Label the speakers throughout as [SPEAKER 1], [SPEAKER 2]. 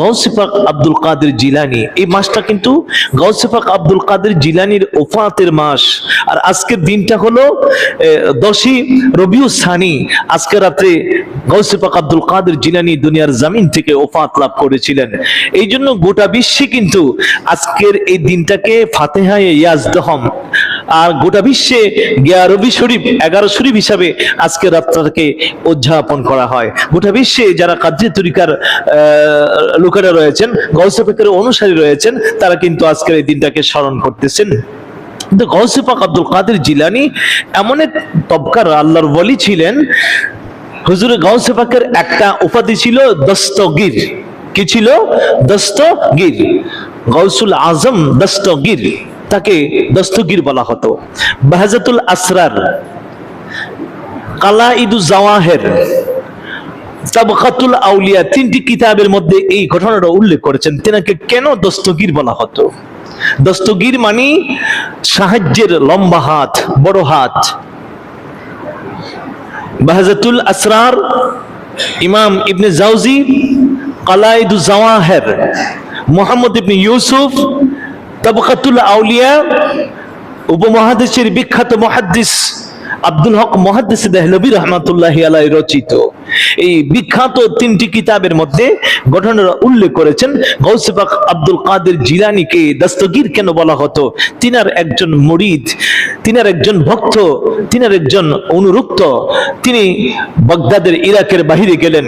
[SPEAKER 1] গৌসিফাক আব্দুল কাদের জিলানি। এই মাসটা কিন্তু গৌসিফাক আব্দুল কাদের জিলানির ওফাতের মাস। আর আজকের দিনটা হলো দশই রবিউ সানি। আজকে রাত্রে গৌসিফাক আব্দুল কাদের জিলানি দুনিয়ার জামিন থেকে ওফাত লাভ করেছিলেন। এই জন্য গোটা বিশ্বে কিন্তু আজকের এই দিনটাকে ফাতেহায় ইয়াজদহম আর গোটা বিশ্বে গিয়ারবি শরীফ, এগারো শরীফ হিসাবে আজকে রাত্রাকে উদযাপন করা হয়। গোটা বিশ্বে যারা কাদ্রি তরিকার লোকেরা রয়েছেন গৌসেফেকের অনুসারী রয়েছেন, তারা কিন্তু আজকের এই দিনটাকে স্মরণ করতেছেন। কিন্তু আব্দুল কাদের জিলানি এমন এক তবকার আল্লাহর বলি ছিলেন, হুজুর গৌসেপাকের একটা উপাধি ছিল দস্তগীর। কি ছিল? দস্তগীর। গৌসুল আজম দস্তগীর। তাকে দস্তগীর বলা হতো। বাহাজাতুল আসরার কালা ইদু জাওয়াহের তাবকাতুল আউলিয়া তিনটি কিতাবের মধ্যে এই ঘটনাটা উল্লেখ করেছেন। তেনাকে কেন দস্তগীর বলা হতো? দস্তগীর মানে সাহায্যের লম্বা হাত, বড় হাত। বাহাজাতুল আসরার ইমাম ইবনে জাউজি কালাইদু জাওয়াহের, মোহাম্মদ ইবনে ইউসুফ তাবকাতুল আউলিয়া, উপমহাদেশের বিখ্যাত মহাদ্দিস আব্দুল হক মহাদ্দিস দেহলবী রহমাতুল্লাহ আলাই রচিত। এই বিখ্যাত তিনটি কিতাবের মধ্যে ঘটনার উল্লেখ করেছেন গৌসিফাক আব্দুল কাদের জিলানিকে দস্তগীর কেন বলা হতো? তিনার একজন মুরিদ, তিনার একজন ভক্ত, তিনার একজন অনুরুক্ত। তিনি বগদাদের ইরাকের বাহিরে গেলেন।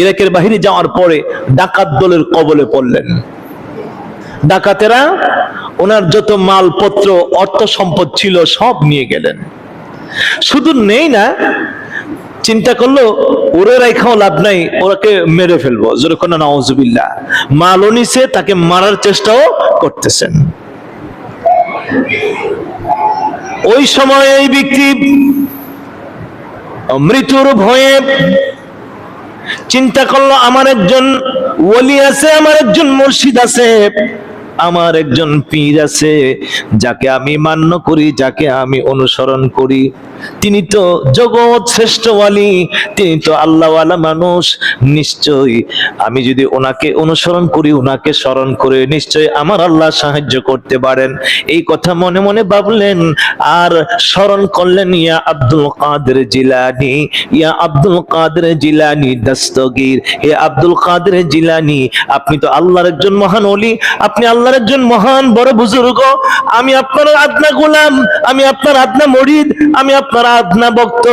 [SPEAKER 1] ইরাকের বাহিরে যাওয়ার পরে ডাকাত দলের কবলে পড়লেন। ডাকাতেরা ওনার যত মালপত্র, অর্থ সম্পদ ছিল, সব নিয়ে গেলেন। শুধু নেই না, চিন্তা করল, ওরে রাইখাও লাভ নাই, ওরাকে মেরে ফেলব। যেরকম নওয়াজুবিল্লাহ মালও তাকে মারার চেষ্টাও করতেছেন। ওই সময় এই ব্যক্তি মৃত্যুর ভয়ে চিন্তা করল, আমার একজন ওলি আছে, আমার একজন মুর্শিদ আছে। আমার একজন পীর আছে, যাকে আমি মান্য করি, যাকে আমি অনুসরণ করি। তিনি তো জগৎ শ্রেষ্ঠ ওয়ালি, তিনি তো আল্লাহওয়ালা মানুষ, নিশ্চয়ই আমি যদি ওনাকে অনুসরণ করি, ওনাকে স্মরণ করে নিশ্চয়ই আমার আল্লাহ সাহায্য করতে পারেন। এই কথা মনে মনে ভাবলেন, আর স্মরণ করলেন, ইয়া আব্দুল কাদের জিলানি, ইয়া আব্দুল কাদের জিলানি দস্তগীর, হে আব্দুল কাদের জিলানি, আপনি তো আল্লাহর একজন মহান ওলি, আপনি আল্লাহর একজন মহান বড় বুজুর্গ আমি আপনার আদনা গোলাম আমি আপনার আদনা মরিদ আমি আপনার আদনা ভক্ত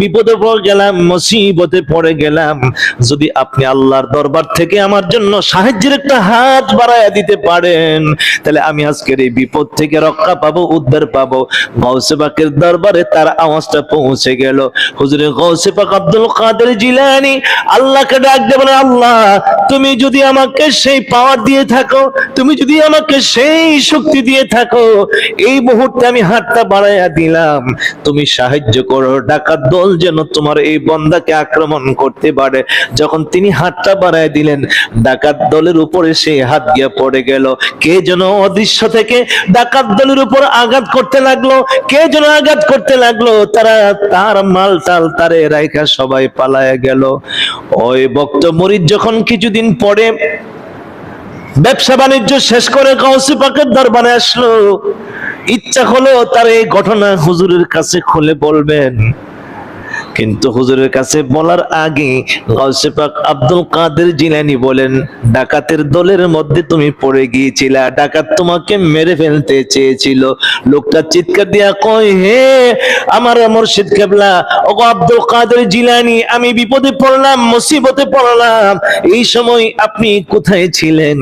[SPEAKER 1] বিপদে পড়ে গেলাম, মুসিবতে পড়ে গেলাম। যদি আপনি আল্লাহর দরবার থেকে আমার জন্য সাহায্যের একটা হাত বাড়াইয়া দিতে পারেন, তাহলে আমি আজকের এই বিপদ থেকে রক্ষা পাবো, উদ্ধার পাবো। গৌসে পাকের দরবারে তার আওয়াজটা পৌঁছে গেল। হুজুরে গৌসে পাক আব্দুল কাদের জিলানি আল্লাহকে ডাক দিয়ে বলে, আল্লাহ, তুমি যদি আমাকে সেই পাওয়ার দিয়ে থাকো, তুমি যদি আমাকে সেই শক্তি দিয়ে থাকো, এই মুহূর্তে আমি হাতটা বাড়াইয়া দিলাম। তুমি সাহায্য করো, ডাকাত দল যেন তোমার এই বন্দাকে আক্রমণ করতে পারে। যখন তিনি হাতটা বাড়ায় দিলেন, ডাকাত দলের উপরে সেই হাত গিয়ে পড়ে গেল। কে যেন অদৃশ্য থেকে ডাকাত দলের উপর আঘাত করতে লাগল, কে যেন আঘাত করতে লাগল, তারা তার মাল টাল তারে রাইখা সবাই পালায় গেল। ওই বক্ত মরিদ যখন কিছুদিন পরে ব্যবসা বাণিজ্য শেষ করে কাউসি পাকের দরবারে আসলো ইচ্ছা হলো তার এই ঘটনা হুজুরের কাছে খুলে বলবেন। কিন্তু হুজুরের কাছে বলার আগে পাক আব্দুল কাদের জিলানি বলেন, ডাকাতের দলের মধ্যে তুমি পড়ে গিয়েছিলা, ডাকাত তোমাকে মেরে ফেলতে চেয়েছিল। লোকটা চিৎকার দিয়া কয়, হে আমার মুর্শিদ কেবলা ও আব্দুল কাদের জিলানি, আমি বিপদে পড়লাম, মুসিবতে পড়লাম, এই সময় আপনি কোথায় ছিলেন?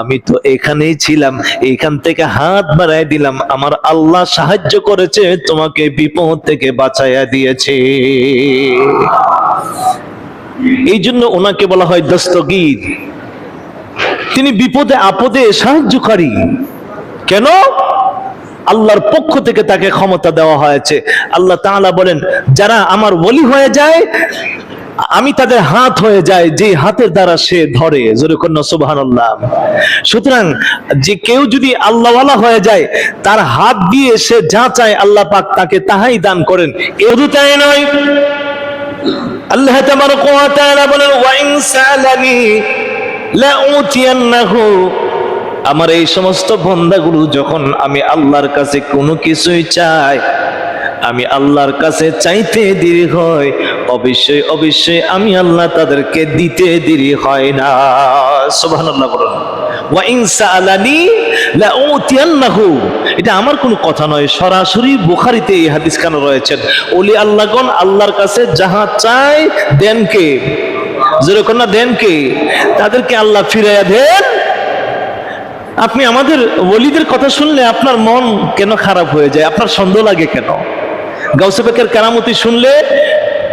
[SPEAKER 1] আমি তো এখানেই ছিলাম এইখান থেকে হাত বাড়ায় দিলাম, আমার আল্লাহ সাহায্য করেছে, তোমাকে বিপদ থেকে বাঁচাইয়া দিয়েছে। এই জন্য ওনাকে বলা হয় দস্তগীর। তিনি বিপদে আপদে সাহায্যকারী। কেন? আল্লাহর পক্ষ থেকে তাকে ক্ষমতা দেওয়া হয়েছে। আল্লাহ তাহলে বলেন, যারা আমার বলি হয়ে যায় আমি তাদের হাত হয়ে যায় যে হাতের দ্বারা সে ধরে। জোরে কন্যা, সুবহানাল্লাহ। সুতরাং যে কেউ যদি আল্লাহওয়ালা হয়ে যায়, তার হাত দিয়ে সে যা চায় আল্লাহ পাক তাকে তাহাই দান করেন। এদু তাই নয়। আল্লাহ বলেন, ওয়া ইন সালানি লাউতিয়ান্নাহু। আমার এই সমস্ত বন্দাগুলো যখন আমি আল্লাহর কাছে কোনো কিছুই চাই, আমি আল্লাহর কাছে চাইতে দেরি হয় অবশ্যই অবশ্যই আমি আল্লাহ তাদেরকে দিতে দেরি হয় না। সুবহানাল্লাহ বলুন। ওয়া ইন সাআলানি লাউতিয়ান্নাহু। এটা আমার কোনো কথা নয়, সরাসরি বুখারীতে এই হাদিস কেন রয়েছেন? ওলি আল্লাহগণ আল্লাহর কাছে যাহা চায় দেন কে? যেরকম না দেন কে? তাদেরকে আল্লাহ ফিরাইয়া দেন। আপনি আমাদের ওলিদের কথা শুনলে আপনার মন কেন খারাপ হয়ে যায়? আপনার সন্দেহ লাগে কেন? গাউসেবেকের কারামতি শুনলে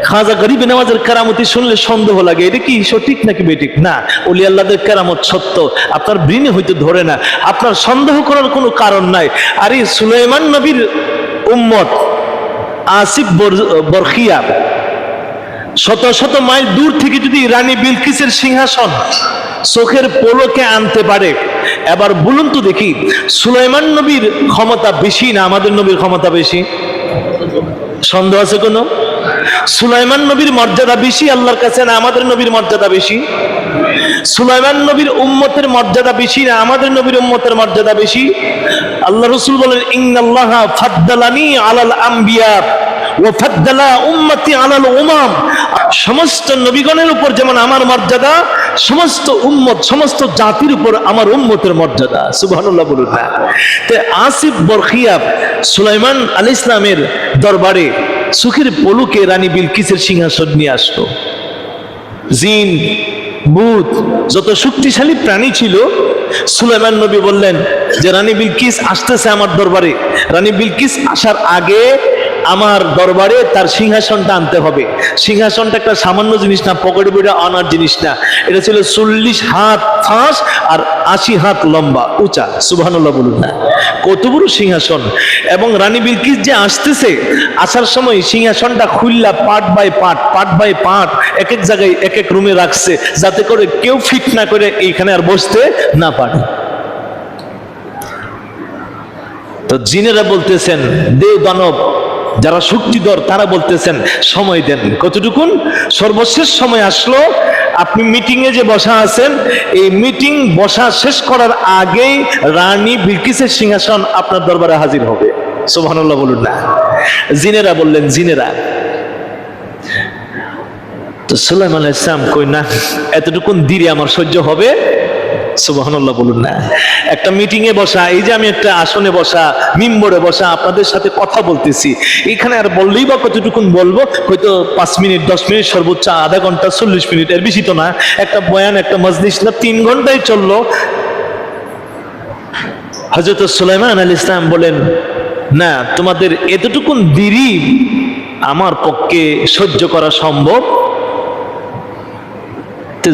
[SPEAKER 1] খাজা গরিব নামাজের কারামতি শুনলে সন্দেহ লাগে। এটা কি সঠিক নাকি বেঠিক? না, অলি আল্লাহদের কেরামত সত্য। আপনার ব্রিনে হয়তো ধরে না। আপনার সন্দেহ করার কোনো কারণ নাই। আর এই সুলাইমান নবীর উম্মত আসিফ বর- বরখিয়া, শত শত মাইল দূর থেকে যদি রানী বিলকিসের সিংহাসন চোখের পোলকে আনতে পারে, এবার বলুন তো দেখি, সুলাইমান নবীর ক্ষমতা বেশি না আমাদের নবীর ক্ষমতা বেশি? সন্দেহ আছে কোনো? সুলাইমান নবীর মর্যাদা বেশি, আল্লাহর কাছে না আমাদের নবীর মর্যাদা বেশি? সুলাইমান নবীর উম্মতের মর্যাদা বেশি না আমাদের নবীর উম্মতের মর্যাদা বেশি? আল্লাহ রসুল বলেন, ইন্নাল্লাহ ফাদ্দালানি আলাল আম্বিয়া সমস্ত নবীগণের উপর যেমন আমার মর্যাদা, সমস্ত উম্মত, সমস্ত জাতির উপর আমার উম্মতের মর্যাদা। সুবহানাল্লাহ আসিফ বরখিয়াব সুলাইমান আল ইসলামের দরবারে সুখের পলুকে রানী বিলকিসের সিংহাসন নিয়ে আসলো। জিন ভূত যত শক্তিশালী প্রাণী ছিল, সুলাইমান নবী বললেন যে, রানী বিলকিস আসতেছে আমার দরবারে। রানী বিলকিস আসার আগে আমার দরবারে তার সিংহাসনটা আনতে হবে। সিংহাসনটা একটা সামান্য জিনিস না, পকেটে বইটা আনার জিনিস না। এটা ছিল চল্লিশ হাত ফাঁস আর আশি হাত লম্বা, উঁচা। সুবহানাল্লাহ বলুন না। কত বড় সিংহাসন? এবং রানী বিলকিস যে আসতেছে, আসার সময় সিংহাসনটা খুললা part by part part by part এক এক জায়গায় এক এক রুমে রাখছে, যাতে করে কেউ ফিট না করে এইখানে আর বসতে না পারে। তো জিনেরা বলতেছেন দেব দানব যারা শক্তিধর, তারা বলতেছেন, সময় দেন। কতটুকুন? সর্বশেষ সময় আসলো, আপনি মিটিং এ যে বসা আছেন, এই মিটিং বসা শেষ করার আগেই রানী বিলকিসের সিংহাসন আপনার দরবারে হাজির হবে। সুবহানাল্লাহ বলুন না। জিনেরা বললেন, জিনেরা। তো সুলাইমান আলাইহিস সালাম কই, না, এতটুকুন দেরি আমার সহ্য হবে? সুবহানাল্লাহ বলুন না। একটা মিটিং এ বসা, এই যে আমি একটা আসনে বসা, মিম্বরে বসা, আপনাদের সাথে কথা বলতেছি। এখানে আর বললেই বা কতটুকুন বলব? হয়তো পাঁচ মিনিট, দশ মিনিট, সর্বোচ্চ আধা ঘণ্টা, চল্লিশ মিনিট, এর বেশি তো না। একটা বয়ান, একটা মজলিস, না তিন ঘন্টায় চলল। হজরত সুলাইমান আল ইসলাম বলেন, না, তোমাদের এতটুকুন দেরি আমার পক্ষে সহ্য করা সম্ভব?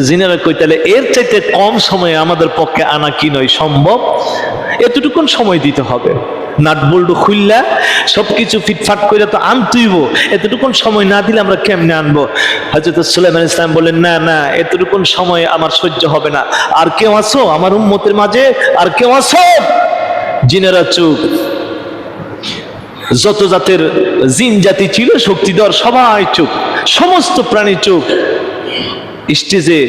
[SPEAKER 1] জিনেরা কই তাহলে এর চাইতে কম সময়ে আমাদের পক্ষে আনা কি নয়, সম্ভব? এতটুকুন সময় দিতে হবে। নাট বল্টু খুললা সবকিছু ফিটফাট করে তো আনতেইব। এতটুকুন সময় না দিলে আমরা কেমনে আনব? হজরত সুলাইমান ইসলাম বলেন না না, এতটুকুন সময় আমার সহ্য হবে না। আর কেউ আসো আমার উম্মতের মাঝে আর কেউ আসো জিনেরা চুপ। যত জাতের জিন জাতি ছিল, শক্তিধর সবাই চুপ। সমস্ত প্রাণী চুপ। স্টেজে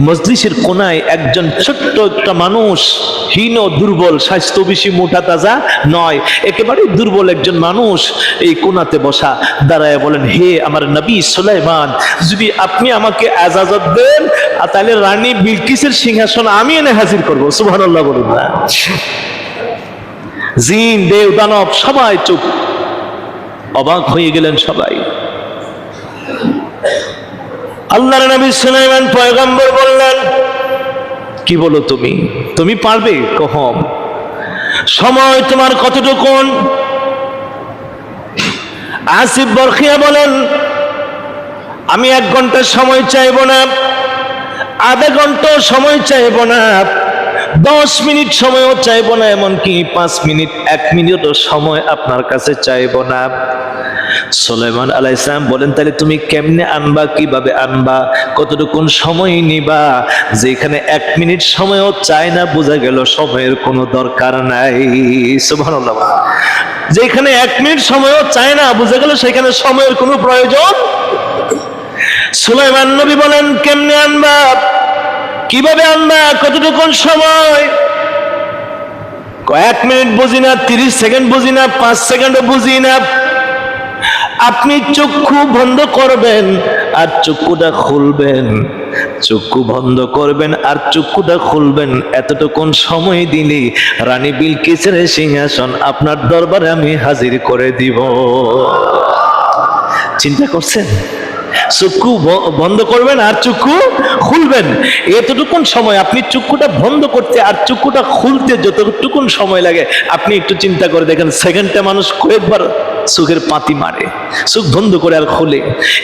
[SPEAKER 1] মজলিসের কোনায় একজন ছোট্ট একটা মানুষ, হীন দুর্বল, স্বাস্থ্য বেশি মোটা তাজা নয়, একেবারে দুর্বল একজন মানুষ এই কোনাতে বসা, দাঁড়ায় বলেন, হে আমার নবী সুলাইমান, যদি আপনি আমাকে আজাজত দেন তাহলে রানী বিলকিসের সিংহাসন আমি এনে হাজির করব। সুবহানাল্লাহ বলুন না। জিন দেব দানব সবাই চুপ। অবাক হয়ে গেলেন সবাই। আল্লাহর নবী সুলাইমান পয়গম্বর বললেন, কি বলো তুমি? তুমি পারবে কহম সময় তোমার কতটুকুন? আসিফ বরখিয়া বলেন, আমি এক ঘণ্টার সময় চাইব না, আধা ঘণ্টা সময় চাইব না, দশ মিনিট সময়ও চাইব না, এমনকি পাঁচ মিনিট, এক মিনিটও সময় আপনার কাছে চাইব না। সুলাইমান আলাই ইসলাম বলেন তাহলে তুমি কেমনে আনবা? কীভাবে আনবা? কতটুকুন সময় নিবা? যেখানে এক মিনিট সময়ও চায় না, বোঝা গেল সময়ের কোনো দরকার নাই। সুবহানাল্লাহ। যেখানে এক মিনিট সময়ও চায় না, বোঝা গেল সেখানে সময়ের কোনো প্রয়োজন সুলাইমান নবী বলেন, কেমনে আনবা? কীভাবে আনবা? কতটুকুন সময়? কয়েক মিনিট বুঝি না, তিরিশ সেকেন্ড বুঝি না, পাঁচ সেকেন্ডও বুঝি না। আপনি চক্ষু বন্ধ করবেন আর চক্ষুটা খুলবেন। চক্ষু বন্ধ করবেন আর চক্ষুটা খুলবেন। এতটুকুন সময় দিলে রানী বিলকিসের সিংহাসন আপনার দরবারে আমি হাজির করে দিব। চিন্তা করছেন? চক্ষু বন্ধ করবেন আর চক্ষু খুলবেন। এতটুকুন সময় আপনি চক্ষুটা বন্ধ করতে আর চক্ষুটা খুলতে যতটুকুন সময় লাগে, আপনি একটু চিন্তা করে দেখেন। সেকেন্ডটা মানুষ কয়েকবার চোখের পাতি মারে, চোখ বন্ধ করে আর খুলে।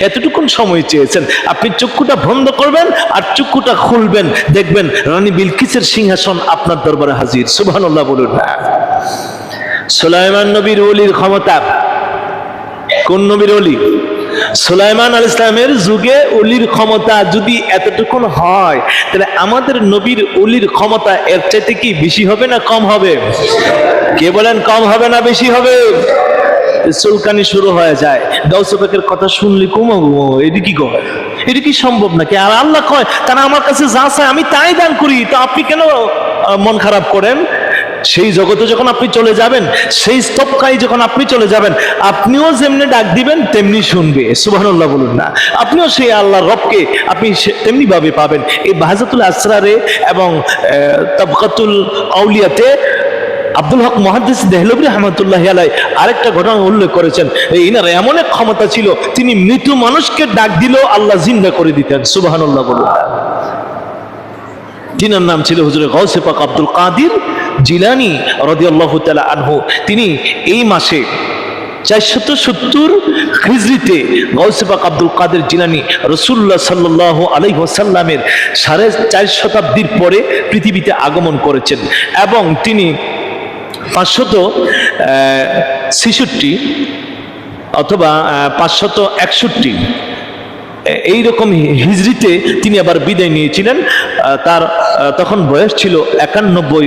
[SPEAKER 1] এতটুকুন সময় চেয়েছেন। আপনি চক্ষুটা বন্ধ করবেন আর চক্ষুটা খুলবেন। দেখবেন রানী বিলকিসের সিংহাসন আপনার দরবারে হাজির। সুবহানাল্লাহ বলুন না। সুলাইমান নবীর ওলির ক্ষমতা। কোন নবীর অলি সুলাইমান আল ইসলামের যুগে অলির ক্ষমতা যদি এতটুকুন হয়, তাহলে আমাদের নবীর অলির ক্ষমতা এর চাইতে কি বেশি হবে না কম হবে? কে বলেন কম হবে না বেশি হবে? চুলকানি শুরু হয়ে যায়। গাউসবাকের কথা শুনলে কুমো, এটি কি কয়? এটি কি সম্ভব নাকি? আর আল্লাহ কয়, তারা আমার কাছে যা চায় আমি তাই দান করি, তো আপনি কেন মন খারাপ করেন? সেই জগতে যখন আপনি চলে যাবেন, সেই স্তবকায় যখন আপনি চলে যাবেন, আপনিও যেমনি ডাক দিবেন, তেমনি শুনবে। সুবহানাল্লাহ বলুন না। আপনিও সেই আল্লাহ রবকে আপনি সে- তেমনি ভাবে পাবেন। এই বাহাজাতুল আসরারে এবং তাবকাতুল আউলিয়াতে আব্দুল হক মহাদিস দেহলবী রহমতুল্লাহ আলাই আরেকটা ঘটনা উল্লেখ করেছেন। ইনার এমন এক ক্ষমতা ছিল, তিনি মৃত মানুষকে ডাক দিলেও আল্লাহ জিন্দা করে দিতেন। সুবহানাল্লাহ বলুন। না যিনার নাম ছিল হুজুরে গৌসে পাক আব্দুল কাদির জিলানি রদিয়াল্লাহু তাআলা আনহু। তিনি এই মাসে চারশত সত্তর খিজরিতে গৌসেপাক আব্দুল কাদের জিলানি রসুল্লাহ সাল্লাহ আলাইহি ওয়াসাল্লামের সাড়ে চার শতাব্দীর পরে পৃথিবীতে আগমন করেছেন এবং তিনি পাঁচশত ছেষট্টি অথবা পাঁচশত একষট্টি। এইরকম হিজড়িতে তিনি আবার বিদায় নিয়েছিলেন। তার তখন বয়স ছিল একানব্বই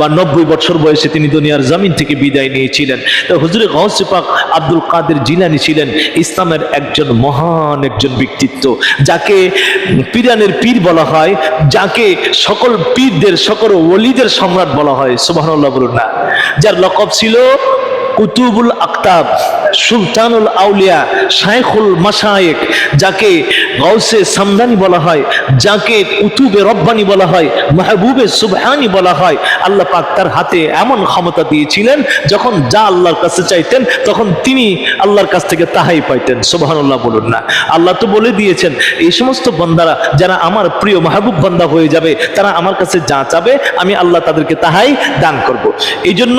[SPEAKER 1] বা নব্বই বছর বয়সে তিনি দুনিয়ার জামিন থেকে বিদায় নিয়েছিলেন। তো হুজুরে গৌসে পাক আব্দুল কাদের জিলানি ছিলেন ইসলামের একজন মহান একজন ব্যক্তিত্ব, যাকে পিরানের পীর বলা হয়, যাকে সকল পীরদের, সকল ওলিদের সম্রাট বলা হয়। সুবহানাল্লাহ বলুন না। যার লকব ছিল কুতুবুল আক্তাব। সুলতানুল আউলিয়া শাইখুল মাসায়েক যাকে গৌসে সামদানি বলা হয়, যাকে কুতুবে রব্বানি বলা হয়, মাহবুবে সুবহানি বলা হয়, আল্লাহ পাক তার হাতে এমন ক্ষমতা দিয়েছিলেন, যখন যা আল্লাহর কাছে চাইতেন, তখন তিনি আল্লাহর কাছ থেকে তাহাই পাইতেন। সুবহানাল্লাহ বলুন না। আল্লাহ তো বলে দিয়েছেন, এই সমস্ত বান্দারা, যারা আমার প্রিয় মাহবুব বান্দা হয়ে যাবে, তারা আমার কাছে যা চাবে, আমি আল্লাহ তাদেরকে তাহাই দান করব। এই জন্য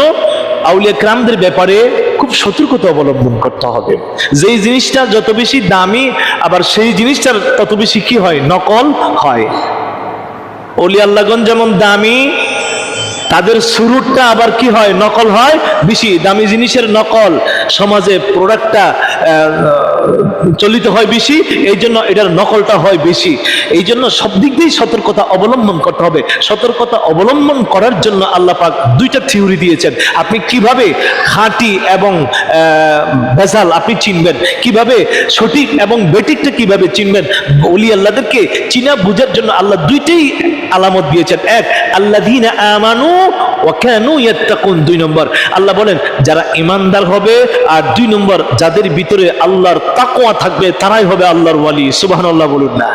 [SPEAKER 1] আউলিয়া ক্রামদের ব্যাপারে খুব সতর্কতা অবলম্বন করতে হবে। যেই জিনিসটা যত বেশি দামি, আবার সেই জিনিসটার তত বেশি কি হয়? নকল হয়। অলি আল্লাহগণ যেমন দামি, তাদের সুরুটটা আবার কি হয়? নকল হয়? বেশি। দামি জিনিসের নকল। সমাজে প্রোডাক্টটা চলিত হয় বেশি, এই জন্য এটার নকলটা হয় বেশি। এই জন্য সব দিক দিয়েই সতর্কতা অবলম্বন করতে হবে। সতর্কতা অবলম্বন করার জন্য আল্লাহ পাক দুইটা থিওরি দিয়েছেন। আপনি কীভাবে খাঁটি এবং ভেজাল আপনি চিনবেন? কীভাবে সঠিক এবং বেটিকটা কীভাবে চিনবেন? ওলি আল্লাহদেরকে চিনা, বুঝার জন্য আল্লাহ দুইটাই আলামত দিয়েছেন। এক আল্লাহ আমানু ওয়া কানু ইয়াত্তাকুন, দুই নম্বর। আল্লাহ বলেন, যারা ইমানদার হবে আর দুই নম্বর, যাদের ভিতরে আল্লাহর তাকওয়া থাকবে, তারাই হবে আল্লাহর ওয়ালি। সুবহানাল্লাহ বলুন না।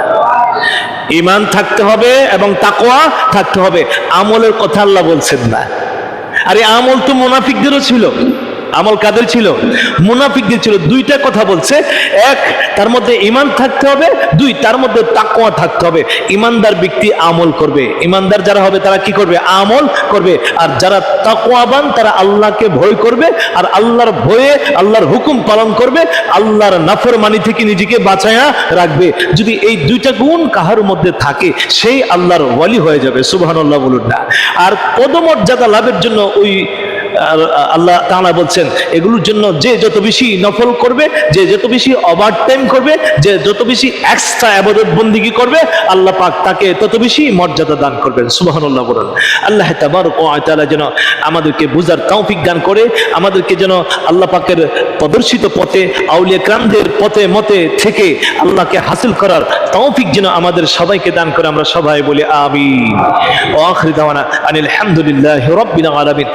[SPEAKER 1] ইমান থাকতে হবে এবং তাকোয়া থাকতে হবে। আমলের কথা আল্লাহ বলছেন না। আরে আমল তো মুনাফিকদেরও ছিল। আমল কাদের ছিল? মুনাফিকদের ছিল। দুইটা কথা বলছে। এক, তার মধ্যে ইমান থাকতে হবে। দুই, তার মধ্যে তাকোয়া থাকতে হবে। ইমানদার ব্যক্তি আমল করবে। ইমানদার যারা হবে, তারা কি করবে? আমল করবে। আর যারা তাকোয়াবান তারা আল্লাহকে ভয় করবে। আর আল্লাহর ভয়ে আল্লাহর হুকুম পালন করবে। আল্লাহর নাফরমানি থেকে নিজেকে বাঁচায়া রাখবে। যদি এই দুইটা গুণ কাহার মধ্যে থাকে, সেই আল্লাহর ওয়ালি হয়ে যাবে। সুবহানাল্লাহ বলুন না। আর পদমর্যাদা লাভের জন্য ওই আল্লাহ বলছেন, এগুলোর জন্য যে যত বেশি নফল করবে, যে যত বেশি ওভার টাইম করবে, যে যত বেশি এক্সট্রা বন্দিগি করবে, আল্লাহ পাক তাকে তত বেশি মর্যাদা দান করবেন। বলেন। আল্লাহ তাবারক ওয়া তাআলা যেন আমাদেরকে বুঝার তৌফিক দান করে, আমাদেরকে যেন আল্লাহ পাকের প্রদর্শিত পথে আউলিয়া ক্রামদের পথে, মতে থেকে আল্লাহকে হাসিল করার তৌফিক যেন আমাদের সবাইকে দান করে, আমরা সবাই বলি ওয়া আখির দাওয়ানা আনিল হামদুলিল্লাহি রাব্বিল আলামিন।